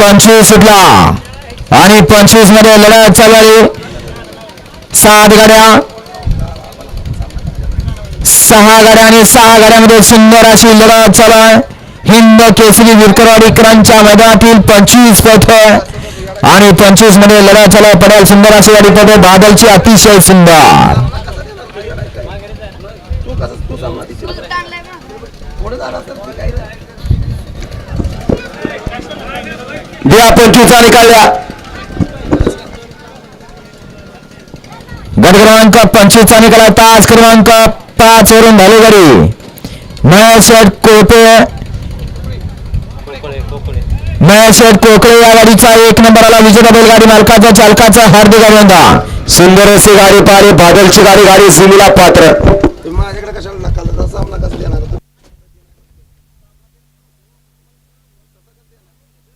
पंचवीस सुटला. आणि पंचवीसमध्ये लढत चालू सात गाड्या. सहा गाड्या आणि सहा गाड्यामध्ये सुंदर अशी लढत चालू आहे. हिंद केसरी विरकरवाडी करांच्या मैदानातील पंचवीस पथ आणि पंचवीसमध्ये लढत चालू पडेल सुंदर अशी गाडी पडते बादलची अतिशय सुंदर. द्या पंचवीसचा निकाल गडक्रमांक गट क्रमांक पंचवीसचा निकाल आहे. तास क्रमांक पाच वरून झाली गाडी महेश शेठ कोटे कोकळे या गाडीचा एक नंबर आला. विजेता बैलगाडी मालकाचा चालकाचा हार्दिक अभिनंदन. सुंदर अशी गाडी पारी बादलची गाडी गाडी सिमीला पात्र.